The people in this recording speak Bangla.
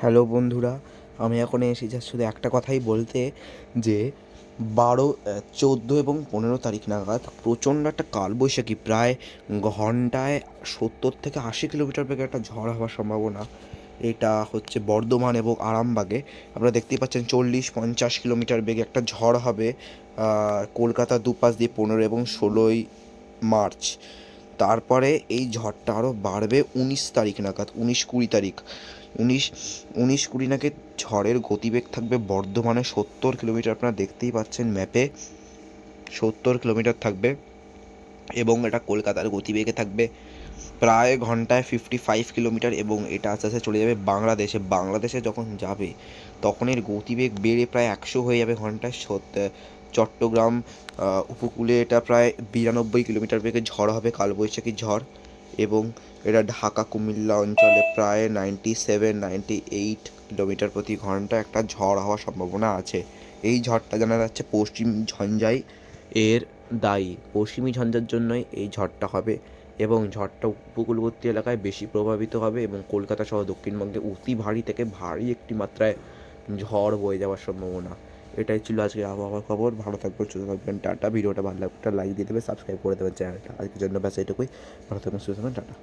হ্যালো বন্ধুরা, আমি এখন এসেছি যা শুধু একটা কথাই বলতে যে বারো চোদ্দ এবং পনেরো তারিখ নাগাদ প্রচণ্ড একটা কালবৈশাখী, প্রায় ঘন্টায় সত্তর থেকে আশি কিলোমিটার বেগে একটা ঝড় হওয়ার সম্ভাবনা। এটা হচ্ছে বর্ধমান এবং আরামবাগে। আপনারা দেখতেই পাচ্ছেন চল্লিশ পঞ্চাশ কিলোমিটার বেগে একটা ঝড় হবে কলকাতা দুপাশ দিয়ে পনেরো এবং ষোলোই মার্চ। তারপরে এই ঝড়টা আরও বাড়বে উনিশ তারিখ নাগাদ, উনিশ কুড়ি তারিখ। উনিশ উনিশ কুড়ি নাগাদ ঝড়ের গতিবেগ থাকবে বর্ধমানে সত্তর কিলোমিটার। আপনারা দেখতেই পাচ্ছেন ম্যাপে সত্তর কিলোমিটার থাকবে এবং এটা কলকাতার গতিবেগে থাকবে। প্রায় ঘন্টায় ফিফটি ফাইভ কিলোমিটার এবং এটা আস্তে আস্তে চলে যাবে বাংলাদেশে। বাংলাদেশে যখন যাবে, তখন এর গতিবেগ বেড়ে প্রায় একশো হয়ে যাবে ঘন্টায় চট্টগ্রাম উপকূলে এটা প্রায় বিরানব্বই কিলোমিটার বেগে ঝড় হবে, কালবৈশাখী ঝড়। এবং এটা ঢাকা, কুমিল্লা অঞ্চলে প্রায় ninety seven ninety eight kilometre প্রতি ঘণ্টা একটা ঝড় হওয়ার সম্ভাবনা আছে। এই ঝড়টা জানা যাচ্ছে পশ্চিম ঝঞ্ঝাই এর দায়ী। পশ্চিমী ঝঞ্ঝার জন্যই এই ঝড়টা হবে এবং ঝড়টা উপকূলবর্তী এলাকায় বেশি প্রভাবিত হবে এবং কলকাতা সহ দক্ষিণবঙ্গে অতি ভারী থেকে ভারী একটি মাত্রায় ঝড় বয়ে যাওয়ার সম্ভাবনা। এটাই ছিল আজকে আবহাওয়ার খবর। ভালো থাকবেন, সুস্থ থাকবেন, টাটা। ভিডিওটা ভালো লাগবে লাইক দিয়ে দেবে সাবস্ক্রাইব করে দেবেন চ্যানেলটা আজকের জন্য ব্যাস এটুকুই ভালো থাকবেন, সুস্থ থাকবেন, টাটা।